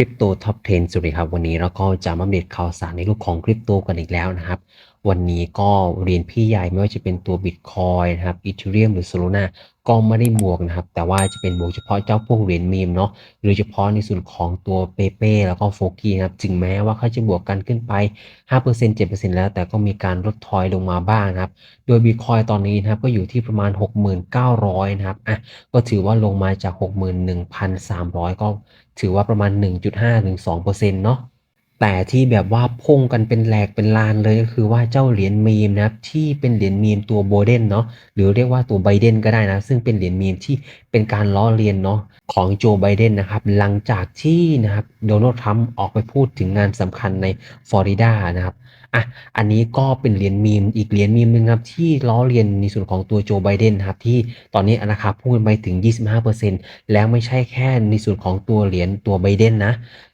ริปโตท็อป 10 สวัสดีครับ วันนี้เราก็จะมาอัปเดตข่าวสารในรูปของคริปโตกันอีกแล้วนะครับ วันนี้ก็เหรียญพี่ใหญ่ไม่ว่าจะเป็นตัว Bitcoin นะครับ Ethereum หรือ Solana ก็ไม่ได้บวกนะครับ แต่ว่าจะเป็นบวกเฉพาะเจ้าพวกเหรียญมีมเนาะหรือเฉพาะในส่วนของตัวเปเป้แล้วก็โฟกี้นะครับถึงแม้ว่าเขาจะบวกกันขึ้นไป 5% 7%แล้ว แต่ก็มีการลดทอยลงมาบ้างนะครับ โดย Bitcoin ตอนนี้นะครับก็อยู่ที่ประมาณ 6,900 นะครับอะก็ถือว่าลงมาจาก 61,300 ก็ถือว่าประมาณ 1.5-2%เนาะ แต่ที่แบบว่าพุ่งกันเป็นแหลกเป็นลานเลยก็คือว่าเจ้าเหรียญมีมนะครับที่เป็นเหรียญมีมตัวโบเดนเนาะหรือเรียกว่าตัวไบเดนก็ได้นะ ซึ่งเป็นเหรียญมีมที่เป็นการล้อเลียนเนาะของโจไบเดนนะครับ หลังจากที่นะครับโดนัลด์ทรัมป์ออกไปพูดถึงงานสำคัญในฟลอริดานะครับ อะอันนี้ก็เป็นเหรียญมีมอีกเหรียญมีมหนึ่งครับที่ล้อเลียนในส่วนของตัวโจไบเดนครับที่ตอนนี้ราคาพุ่งไปถึง 25%แล้วไม่ใช่แค่ในส่วนของตัวเหรียญตัวไบเดนนะ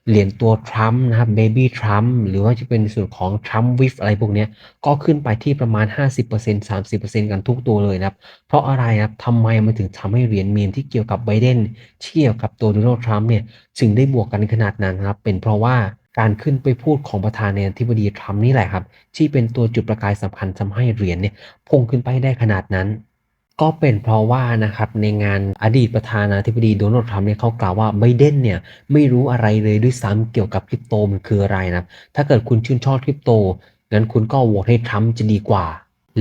เหรียญตัวทรัมป์นะครับเบบี้ทรัมป์หรือว่าจะเป็นในส่วนของทรัมป์วิฟอะไรพวกนี้ก็ขึ้นไปที่ประมาณ 50% 30%กันทุกตัวเลยนะครับ เพราะอะไรครับทำไมมันถึงทำให้เหรียญมีมที่เกี่ยวกับไบเดนที่เกี่ยวกับตัวโดนัลด์ทรัมป์เนี่ยถึงได้บวกกันขนาดนั้นครับ เป็นเพราะว่า การขึ้นไปพูดของประธานาธิบดีทรัมป์นี่แหละครับ ที่เป็นตัวจุดประกายสำคัญทำให้เหรียญเนี่ยพุ่งขึ้นไปได้ขนาดนั้น ก็เป็นเพราะว่านะครับในงานอดีตประธานาธิบดีโดนัลด์ทรัมป์เนี่ยเขากล่าวว่าไบเดนเนี่ยไม่รู้อะไรเลยด้วยซ้ำเกี่ยวกับคริปโตมันคืออะไรนะถ้าเกิดคุณชื่นชอบคริปโตงั้นคุณก็โหวตให้ทรัมป์จะดีกว่า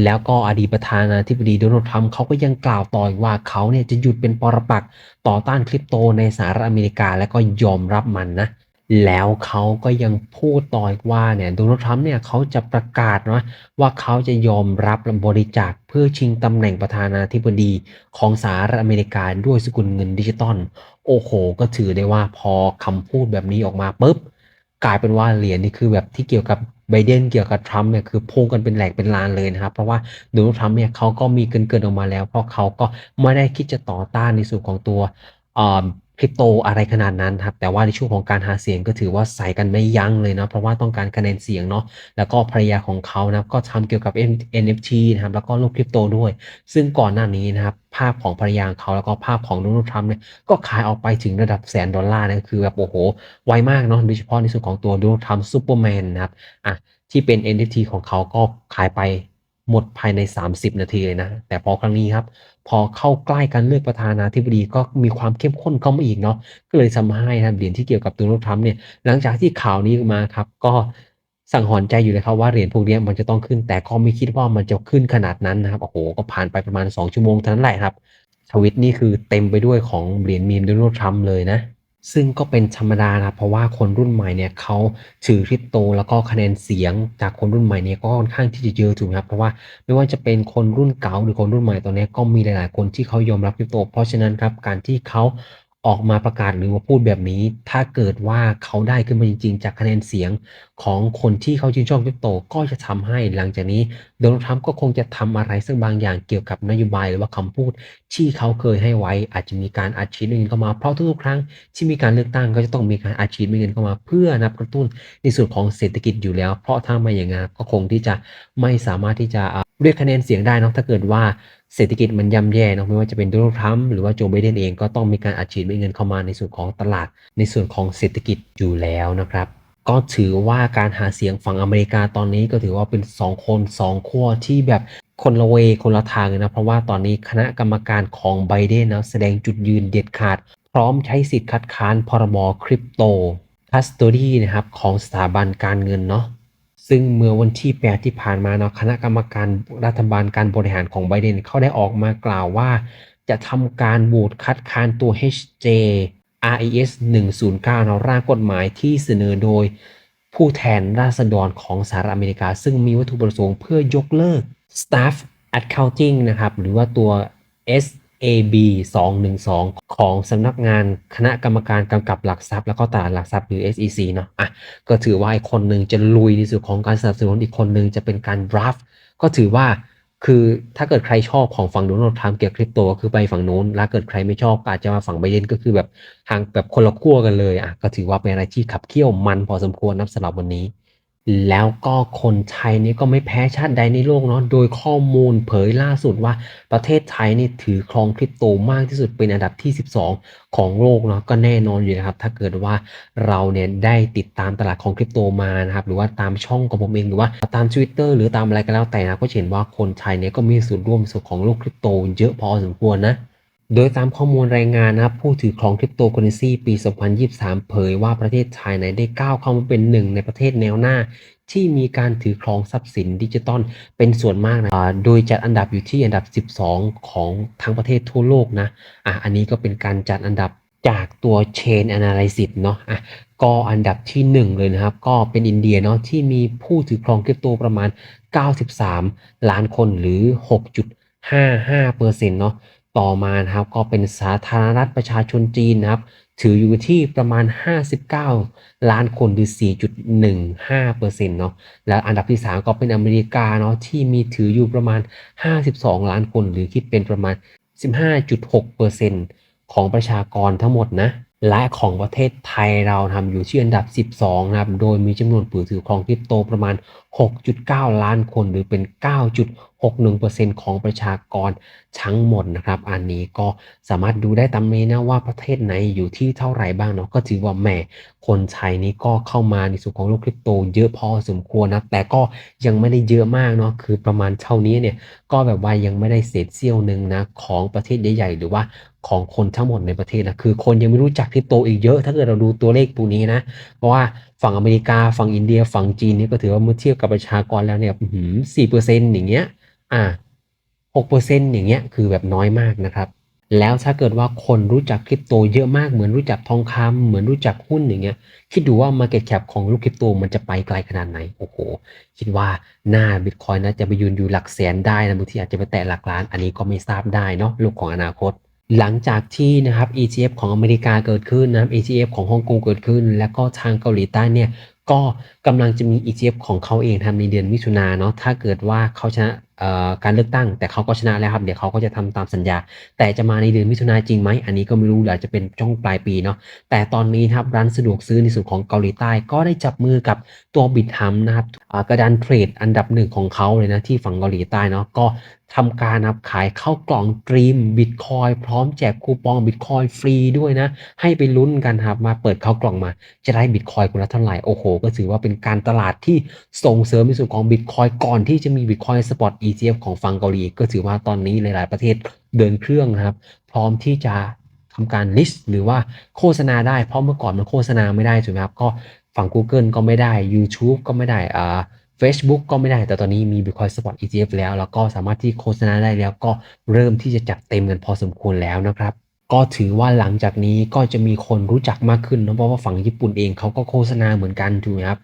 แล้วก็อดีตประธานาธิบดีโดนัลด์ทรัมป์เขาก็ยังกล่าวต่ออีกว่าเขาเนี่ยจะหยุดเป็นปรปักษ์ต่อต้านคริปโตในสหรัฐอเมริกาและก็ยอมรับมันนะ แล้วเขาก็ยังพูดต่ออีกว่าเนี่ยโดนัลด์ทรัมป์เนี่ยเขาจะประกาศนะว่าเขาจะยอมรับบริจาคเพื่อชิงตำแหน่งประธานาธิบดีของสหรัฐอเมริกาด้วยสกุลเงินดิจิตอลโอ้โห ก็ถือได้ว่าพอคำพูดแบบนี้ออกมาปุ๊บกลายเป็นว่าเหรียญนี่คือแบบที่เกี่ยวกับไบเดนเกี่ยวกับทรัมป์เนี่ยคือพุ่งกันเป็นแหลกเป็นลานเลยนะครับ เพราะว่าโดนัลด์ทรัมป์เนี่ยเขาก็มีเกินเกินออกมาแล้ว เพราะเขาก็ไม่ได้คิดจะต่อต้านในส่วนของตัว คริปโตอะไรขนาดนั้นครับ แต่ว่าในช่วงของการหาเสียงก็ถือว่าใส่กันไม่ยั้งเลยนะ เพราะว่าต้องการคะแนนเสียงเนาะ แล้วก็ภรรยาของเขานะก็ทำเกี่ยวกับ NFT นะครับ แล้วก็โลกคริปโตด้วย ซึ่งก่อนหน้านี้นะครับ ภาพของภรรยาเขาแล้วก็ภาพของโดนัลด์ทรัมป์เนี่ย ก็ขายออกไปถึงระดับแสนดอลลาร์นะ คือแบบโอ้โห ไวมากเนาะ โดยเฉพาะในส่วนของตัวโดนัลด์ทรัมป์ซูเปอร์แมนนะครับ อะ ที่เป็น NFT ของเขาก็ขายไป หมดภายใน 30 นาทีเลยนะ แต่พอครั้งนี้ครับ พอเข้าใกล้การเลือกประธานาธิบดีก็มีความเข้มข้นเข้ามาอีกเนาะก็เลยทำให้นะเหรียญที่เกี่ยวกับโดนัลด์ทรัมป์เนี่ยหลังจากที่ข่าวนี้มาครับก็สั่งหอนใจอยู่เลยครับว่าเหรียญพวกนี้มันจะต้องขึ้นแต่ก็ไม่คิดว่ามันจะขึ้นขนาดนั้นนะครับโอ้โหก็ผ่านไปประมาณ 2 ชั่วโมงเท่านั้นแหละครับทวิตนี่คือเต็มไปด้วยของเหรียญมีมโดนัลด์ทรัมป์เลยนะ ซึ่งก็เป็นธรรมดานะเพราะว่าคนรุ่นใหม่เนี่ยเขาถือคริปโต แล้วก็คะแนนเสียงจากคนรุ่นใหม่เนี่ยก็ค่อนข้างที่จะเยอะถูกไหมครับเพราะว่าไม่ว่าจะเป็นคนรุ่นเก่าหรือคนรุ่นใหม่ตอนนี้ก็มีหลาย ๆ คนที่เขายอมรับคริปโต เพราะฉะนั้นครับการที่เขา ออกมาประกาศหรือว่าพูดแบบนี้ ถ้าเกิดว่าเขาได้ขึ้นมาจริง ๆ จากคะแนนเสียงของคนที่เขาชื่นชอบคริปโต ก็จะทำให้หลังจากนี้โดนัลด์ทรัมป์ก็คงจะทำอะไรสักบางอย่างเกี่ยวกับนโยบายหรือว่าคำพูดที่เขาเคยให้ไว้ อาจจะมีการอัดฉีดเงินเข้ามาเพราะทุกๆครั้งที่มีการเลือกตั้งก็จะต้องมีการอัดฉีดเงินเข้ามา เพื่อนับกระตุ้นในส่วนของเศรษฐกิจอยู่แล้ว เพราะถ้าไม่อย่างนั้นก็คงที่จะไม่สามารถที่จะ เรียกคะแนนเสียงได้นะถ้าเกิดว่าเศรษฐกิจมันย่ำแย่นะไม่ว่าจะเป็นโดนัลด์ทรัมป์หรือว่าโจไบเดนเองก็ต้องมีการอัดฉีดเงินเข้ามาในส่วนของตลาด ในส่วนของเศรษฐกิจอยู่แล้วนะครับก็ถือว่าการหาเสียงฝั่งอเมริกาตอนนี้ก็ถือว่าเป็น 2 คน 2ขั้วที่แบบคนละเวคนละทางเลยนะ เพราะว่าตอนนี้คณะกรรมการของไบเดนนะแสดงจุดยืนเด็ดขาด พร้อมใช้สิทธิ์คัดค้านพรบคริปโตคัสโตดีนะครับของสถาบันการเงินเนาะ ซึ่งเมื่อวันที่ 8 ที่ผ่านมาเนาะคณะกรรมการรัฐบาลการบริหารของไบเดนเขาได้ออกมากล่าวว่า จะทำการโหวตคัดค้านตัว HJ RES 109เนาะร่างกฎหมายที่เสนอโดยผู้แทนราษฎรของสหรัฐอเมริกา ซึ่งมีวัตถุประสงค์เพื่อยกเลิก Staff Accounting นะครับ หรือว่าตัว S AB 212 ของสำนักงานคณะกรรมการกำกับหลักทรัพย์แล้วก็ตลาดหลักทรัพย์หรือ SEC เนาะอะก็ถือว่าอีกคนหนึ่งจะลุยในส่วนของการสนับสนุนอีกคนหนึ่งจะเป็นการ draft ก็ถือว่าคือถ้าเกิดใครชอบของฝั่งโดนัลด์ทรัมป์เกี่ยวกับคริปโตก็คือไปฝั่งโน้น แล้วเกิดใครไม่ชอบก็อาจจะมาฝั่งไบเดนก็คือแบบห่างแบบคนละขั้วกันเลยอะก็ถือว่าเป็นอะไรที่ขับเคี่ยวมันพอสมควรนับสำหรับวันนี้ แล้วก็คนไทยนี่ก็ไม่แพ้ชาติใดในโลกเนาะ โดยข้อมูลเผยล่าสุดว่าประเทศไทยนี่ถือครองคริปโตมากที่สุดเป็นอันดับที่ 12 ของโลกเนาะ ก็แน่นอนอยู่นะครับ ถ้าเกิดว่าเราเนี่ยได้ติดตามตลาดของคริปโตมานะครับ หรือว่าตามช่องของผมเองหรือว่าตาม Twitter หรือตามอะไรก็แล้วแต่นะ ก็เห็นว่าคนไทยเนี่ยก็มีส่วนร่วมส่วนของโลกคริปโตเยอะพอสมควรนะ โดยตามข้อมูลรายงานนะครับ ผู้ถือครองคริปโตเคอเรนซีปี 2023 เผยว่าประเทศไทยในได้ก้าวเข้ามาเป็นหนึ่งในประเทศแนวหน้า ที่มีการถือครองทรัพย์สินดิจิตอลเป็นส่วนมากนะอ่าโดยจัดอันดับอยู่ที่อันดับ 12 ของทั้งประเทศทั่วโลกนะอะอันนี้ก็เป็นการจัดอันดับจากตัว Chain Analysis เนาะอะก็อันดับที่ 1 เลยนะครับ ก็เป็นอินเดียเนาะที่มีผู้ถือครองคริปโตประมาณ 93 ล้านคนหรือ 6.55%เนาะ ต่อมานะครับก็เป็นสาธารณรัฐประชาชนจีนนะครับ ถืออยู่ที่ประมาณ 59 ล้านคนหรือ 4.15%เนาะแล้วอันดับที่ 3 ก็เป็นอเมริกาเนาะที่มีถืออยู่ประมาณ 52 ล้านคน หรือคิดเป็นประมาณ 15.6%ของประชากรทั้งหมดนะและของประเทศไทยเราทำอยู่ที่อันดับ 12 นะครับ โดยมีจำนวนผู้ถือครองคริปโตประมาณ 6.9 ล้านคนหรือเป็น 9.61%ของประชากรทั้งหมดนะครับ อันนี้ก็สามารถดูได้ตามนี้นะว่าประเทศไหนอยู่ที่เท่าไหร่บ้างเนาะก็ถือว่าแหมคนไทยนี้ก็เข้ามาในส่วนของโลกคริปโต เยอะพอสมควรนะแต่ก็ยังไม่ได้เยอะมากเนาะคือประมาณเท่านี้เนี่ยก็แบบว่ายังไม่ได้เศษเสี้ยวหนึ่งนะของประเทศใหญ่ๆหรือว่าของคนทั้งหมดในประเทศนะคือคนยังไม่รู้จักคริปโตอีกเยอะ ถ้าเกิดเราดูตัวเลขพวนี้นะ เพราะว่าฝั่งอเมริกาฝั่งอินเดีย ฝั่งจีนนี่ก็ถือว่าเมื่อเทียบกับประชากรแล้วเนี่ยสี่เปอร์เซ็นต์อย่างเงี้ย อ่าหกเปอร์เซ็นต์อย่างเงี้ยคือแบบน้อยมากนะครับ แล้วถ้าเกิดว่าคนรู้จักคริปโตเยอะมากเหมือนรู้จักทองคำเหมือนรู้จักหุ้นอย่างเงี้ย คิดดูว่า Market Cap ของลูกคริปโตมันจะไปไกลขนาดไหน โอ้โห คิดว่าหน้าบิตคอยนะจะไปยืนอยู่หลักแสนได้นะบางทีอาจจะไปแตะหลักล้าน อันนี้ก็ไม่ทราบได้เนาะโลกของอนาคตหลังจากที่นะครับ ETF ของอเมริกาเกิดขึ้นนะครับ ETF ของฮ่องกงเกิดขึ้น แล้วก็ทางเกาหลีใต้เนี่ยก็กำลังจะมี ETF ของเขาเองทำในเดือนมิถุนาเนาะถ้าเกิดว่าเขาชนะ การเลือกตั้ง แต่เขาก็ชนะแล้วครับ เดี๋ยวเขาก็จะทำตามสัญญา แต่จะมาในเดือนมิถุนาจริงไหม อันนี้ก็ไม่รู้อาจจะเป็นช่วงปลายปีเนาะแต่ตอนนี้ครับร้านสะดวกซื้อในส่วนของเกาหลีใต้ก็ได้จับมือกับตัวบิตฮัมนะครับกระดานเทรดอันดับหนึ่งของเขาเลยนะที่ฝั่งเกาหลีใต้เนาะก็ทำการนับขายเข้ากล่องดรีมบิตคอยพร้อมแจกคูปองบิตคอยฟรีด้วยนะ ให้ไปลุ้นกันครับมาเปิดเข้ากล่องมา จะได้บิตคอยคนละเท่าไหร่โอ้โห ก็ถือว่าเป็นการตลาดที่ส่งเสริมในส่วนของบิตคอยก่อนที่จะมีบิตคอยสปอต ETF ของฝั่งเกาหลี ก็ถือว่าตอนนี้หลาย ๆ ประเทศเดินเครื่องนะครับ พร้อมที่จะทำการลิสต์หรือว่าโฆษณาได้ เพราะเมื่อก่อนมันโฆษณาไม่ได้ถูกไหมครับ ก็ฝั่ง Google ก็ไม่ได้ YouTube ก็ไม่ได้อ่า Facebook ก็ไม่ได้ แต่ตอนนี้มี Bitcoin Spot ETF แล้ว แล้วก็สามารถที่โฆษณาได้แล้ว ก็เริ่มที่จะจัดเต็มกันพอสมควรแล้วนะครับก็ถือว่าหลังจากนี้ก็จะมีคนรู้จักมากขึ้นนะเพราะว่าฝั่งญี่ปุ่นเองเขาก็โฆษณาเหมือนกันถูกไหมครับ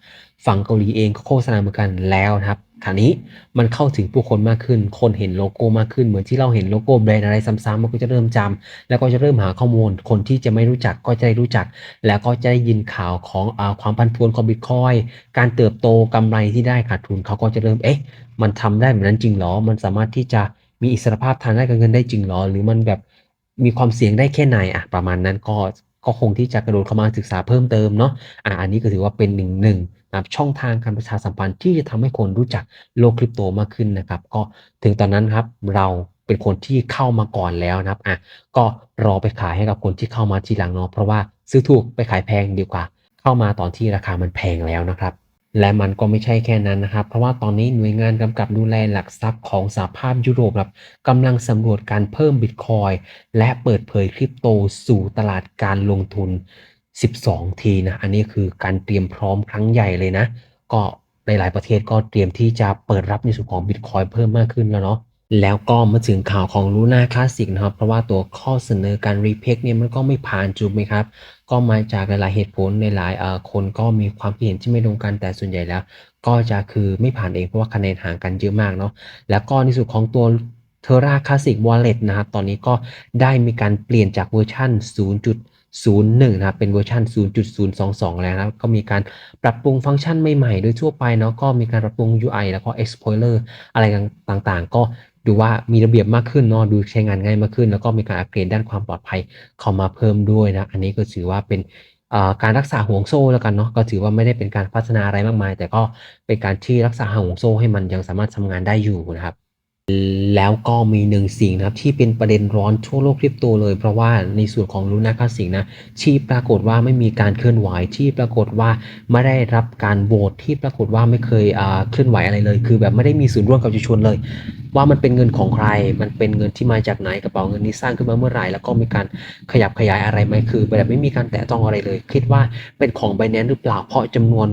ฝั่งเกาหลีเองก็โฆษณาเหมือนกันแล้วนะครับ คราวนี้มันเข้าถึงผู้คนมากขึ้น คนเห็นโลโก้มากขึ้น เหมือนที่เราเห็นโลโก้แบรนด์อะไรซ้ำๆมันก็จะเริ่มจำแล้วก็จะเริ่มหาข้อมูล คนที่จะไม่รู้จักก็จะได้รู้จัก แล้วก็จะได้ยินข่าวของอความพันพวนของบิตคอย การเติบโตกำไรที่ได้ขาดทุนเขาก็จะเริ่ม เอ๊ะ มันทำได้แบบนั้นจริงหรอ มันสามารถที่จะมีอิสรภาพทางด้านการเงินได้จริงหรอ หรือมันแบบมีความเสี่ยงได้แค่ไหนอะประมาณนั้นก็ ก็คงที่จะกระโดดเข้ามาศึกษาเพิ่มเติมเนาะอ่าอันนี้ก็ถือว่าเป็นหนึ่งหนึ่งนะครับช่องทางการประชาสัมพันธ์ที่จะทำให้คนรู้จักโลกคริปโตมากขึ้นนะครับ ก็ถึงตอนนั้นครับเราเป็นคนที่เข้ามาก่อนแล้วนะครับอะก็รอไปขายให้กับคนที่เข้ามาทีหลังเนาะเพราะว่าซื้อถูกไปขายแพงดีกว่า เข้ามาตอนที่ราคามันแพงแล้วนะครับ และมันก็ไม่ใช่แค่นั้นนะครับ เพราะว่าตอนนี้หน่วยงานกำกับดูแลหลักทรัพย์ของสหภาพยุโรปครับกำลังสำรวจการเพิ่มบิตคอยและเปิดเผยคริปโตสู่ตลาดการลงทุน 12 ทีนะ อันนี้คือการเตรียมพร้อมครั้งใหญ่เลยนะ ก็หลายๆประเทศก็เตรียมที่จะเปิดรับในส่วนของบิตคอยเพิ่มมากขึ้นแล้วเนาะ แล้วก็มาถึงข่าวของลูน่าคลาสสิกนะครับ เพราะว่าตัวข้อเสนอการรีเพกเนี่ยมันก็ไม่ผ่านจูบไหมครับ ก็มาจากหลายๆเหตุผลในหลายคนก็มีความคิดเห็นที่ไม่ตรงกันแต่ส่วนใหญ่แล้ว ก็จะคือไม่ผ่านเองเพราะว่าคะแนนห่างกันเยอะมากเนาะแล้วก็ในส่วนของตัว Terra Classic Wallet นะครับ ตอนนี้ก็ได้มีการเปลี่ยนจากเวอร์ชัน0.01 นะครับ เป็นเวอร์ชัน0.022 แล้วนะก็มีการปรับปรุงฟังก์ชันใหม่ๆ โดยทั่วไปเนาะ ก็มีการปรับปรุง UI แล้วก็ Explorer อะไรต่างๆ ก็ ดูว่ามีระเบียบมากขึ้นเนาะดูใช้งานง่ายมากขึ้น แล้วก็มีการอัปเกรดด้านความปลอดภัยเข้ามาเพิ่มด้วยนะ อันนี้ก็ถือว่าเป็นการรักษาห่วงโซ่แล้วกันเนาะก็ถือว่าไม่ได้เป็นการพัฒนาอะไรมากมาย แต่ก็เป็นการที่รักษาห่วงโซ่ให้มันยังสามารถทำงานได้อยู่นะครับแล้วก็มีหนึ่งสิ่งนะครับที่เป็นประเด็นร้อนทั่วโลกคริปโตเลย เพราะว่าในส่วนของลูน่าคาสสิกนะที่ปรากฏว่าไม่มีการเคลื่อนไหวที่ปรากฏว่าไม่ได้รับการโหวตที่ปรากฏว่าไม่เคยเคลื่อนไหวอะไรเลย คือแบบไม่ได้มีส่วนร่วมกับประชาชนเลย ว่ามันเป็นเงินของใคร มันเป็นเงินที่มาจากไหนกระเป๋าเงินนี้สร้างขึ้นมาเมื่อไหร่ แล้วก็มีการขยับขยายอะไรไหมคือแบบไม่มีการแตะต้องอะไรเลย คิดว่าเป็นของ b บ n a n c e หรือเปล่าเพราะจำนวน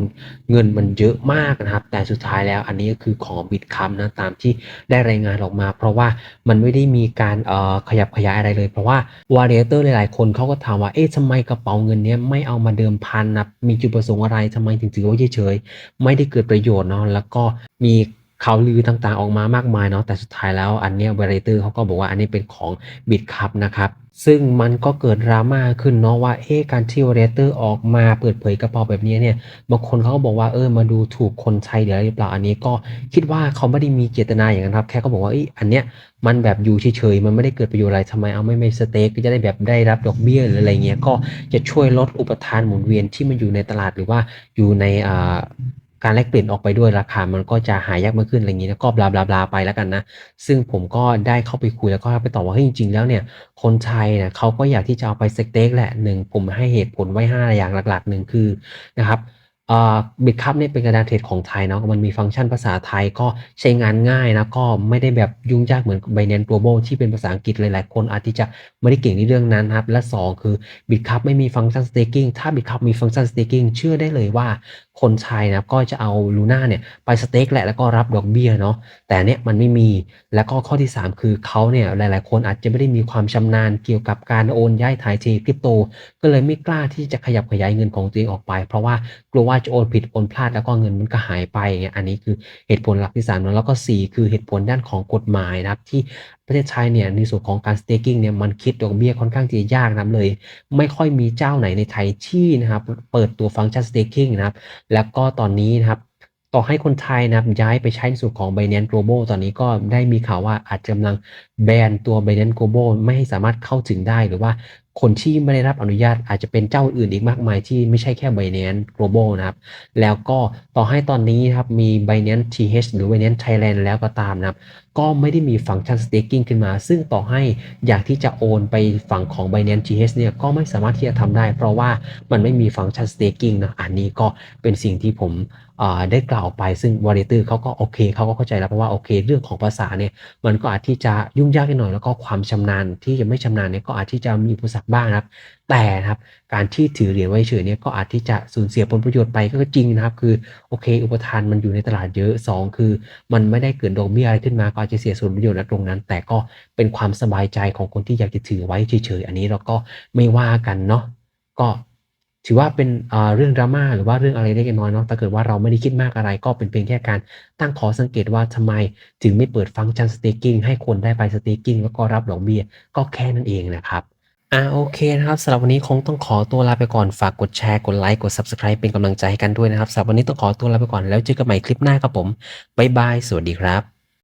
เงินมันเยอะมากนะครับ แต่สุดท้ายแล้วอันนี้ก็คือของบิตคัมนะตามที่ได้รายงานออกมา เพราะว่ามันไม่ได้มีการเอ่อขยับขยายอะไรเลย เพราะว่าวาเรเตอร์หลายๆ คนเขาก็ถามว่าเอ๊ะทำไมกระเป๋าเงินเนี้ยไม่เอามาเดิมพันนะมีจุดประสงค์อะไรทำไมถึงถือว่าเฉยๆไม่ได้เกิดประโยชน์เนาะแล้วก็มี ข่าวลือต่างๆออกมามากมายเนาะแต่สุดท้ายแล้วอันเนี้ยวาเรเตอร์เขาก็บอกว่าอันนี้เป็นของบิตคัพนะครับซึ่งมันก็เกิดดราม่าขึ้นเนาะว่าเอ๊ะการที่เวาเรเตอร์ออกมาเปิดเผยกระเป๋าแบบนี้เนี่ยบางคนเขาก็บอกว่าเออมาดูถูกคนไทยหรืออะไรหรือเปล่าอันนี้ก็คิดว่าเขาไม่ได้มีเจตนาอย่างนั้นครับแค่เขาบอกว่าอ้อันเนี้ยมันแบบอยู่เฉยๆมันไม่ได้เกิดประโยชน์อะไรทำไมเอาไม่ไม่สเต็กก็จะได้แบบได้รับดอกเบี้ยหรืออะไรเงี้ยก็จะช่วยลดอุปทานหมุนเวียนที่มันอยู่ในตลาดหรือว่าอยู่ในอ่า การแลกเปลี่ยนออกไปด้วยราคามันก็จะหายากมากขึ้นอะไรอย่างนี้แล้วก็บลาบลาบลาไปแล้วกันนะ ซึ่งผมก็ได้เข้าไปคุยแล้วก็ไปตอบว่าเฮ้ยจริงๆแล้วเนี่ย คนไทยเนี่ยเขาก็อยากที่จะเอาไปสเต็กแหละหนึ่งผมให้เหตุผลไว้ 5 อย่างหลักๆหนึ่งคือนะครับเอ่อบิตคัพเนี่ยเป็นกระดานเทรดของไทยเนาะมันมีฟังก์ชันภาษาไทยก็ใช้งานง่ายนะก็ไม่ได้แบบยุ่งยากเหมือน Binance Global ที่เป็นภาษาอังกฤษหลายๆ คนอาจจะไม่ได้เก่งในเรื่องนั้นครับ และ 2 คือ Bitcup ไม่มีฟังก์ชัน staking ถ้า Bitcup มีฟังก์ชัน staking เชื่อได้เลยว่า คนไทยนะก็จะเอา Luna เนี่ยไปสเต็กแหละแล้วก็รับดอกเบี้ยเนาะแต่เนี่ยมันไม่มีแล้วก็ข้อที่ 3 คือเขาเนี่ยหลาย ๆ คนอาจจะไม่ได้มีความชำนาญเกี่ยวกับการโอนย้ายถ่ายเทคริปโต ก็เลยไม่กล้าที่จะขยับขยายเงินของตัวเองออกไป เพราะว่ากลัวว่าจะโอนผิดโอนพลาดแล้วก็เงินมันก็หายไปอย่างเงี้ยอันนี้คือเหตุผลหลักที่3แล้วก็ 4 คือเหตุผลด้านของกฎหมายนะครับที่ ประเทศไทยเนี่ยในส่วนของการ staking เนี่ยมันคิดดอกเบี้ยค่อนข้างที่จะยากนะเลย ไม่ค่อยมีเจ้าไหนในไทยที่นะครับเปิดตัวฟังก์ชัน staking นะครับแล้วก็ตอนนี้นะครับต่อให้คนไทยนะครับย้ายไปใช้ในส่วนของ Binance Global ตอนนี้ก็ได้มีข่าวว่าอาจจะกำลังแบนตัว Binance Global ไม่ให้สามารถเข้าถึงได้หรือว่าคนที่ไม่ได้รับอนุญาตอาจจะเป็นเจ้าอื่นอีกมากมายที่ไม่ใช่แค่ Binance Global นะครับ แล้วก็ต่อให้ตอนนี้นะครับมี Binance TH หรือ Binance Thailand แล้วก็ตามนะครับ ก็ไม่ได้มีฟังก์ชัน staking ขึ้นมา ซึ่งต่อให้อยากที่จะโอนไปฝั่งของ Binance TH เนี่ยก็ไม่สามารถที่จะทำได้ เพราะว่ามันไม่มีฟังก์ชัน staking นะอันนี้ก็เป็นสิ่งที่ผมได้กล่าวไปซึ่งวอลเตอร์เขาก็โอเคเขาก็เข้าใจแล้วเพราะว่าโอเคเรื่องของภาษาเนี่ยมันก็อาจที่จะยุ่งยากนิดหน่อยแล้วก็ความชำนาญที่จะไม่ชำนาญเนี่ยก็อาจที่จะมีอุปสรรคบ้างนะครับ แต่นะครับการที่ถือเหรียญไว้เฉยเนี่ยก็อาจที่จะสูญเสียผลประโยชน์ไปก็จริงนะครับ คือโอเค อุปทานมันอยู่ในตลาดเยอะ 2 คือ มันไม่ได้เกิดดอกเบี้ยอะไรขึ้นมาก็อาจจะเสียส่วนประโยชน์ตรงนั้น แต่ก็เป็นความสบายใจของคนที่อยากจะถือไว้เฉยๆอันนี้เราก็ไม่ว่ากันเนาะก็ถือว่าเป็นเรื่องดราม่าหรือว่าเรื่องอะไรเล็กน้อยเนาะถ้าเกิดว่าเราไม่ได้คิดมากอะไร ก็เป็นเพียงแค่การตั้งขอสังเกตว่าทำไมถึงไม่เปิดฟังก์ชัน staking ให้คนได้ไป staking แล้วก็รับดอกเบี้ยก็แค่นั้นเองนะครับ อ่าโอเคนะครับสำหรับวันนี้คงต้องขอตัวลาไปก่อนฝากกดแชร์ กดไลค์ กด Subscribe เป็นกำลังใจให้กันด้วยนะครับสำหรับวันนี้ต้องขอตัวลาไปก่อนแล้วเจอกันใหม่คลิปหน้าครับผม บ๊ายบาย สวัสดีครับ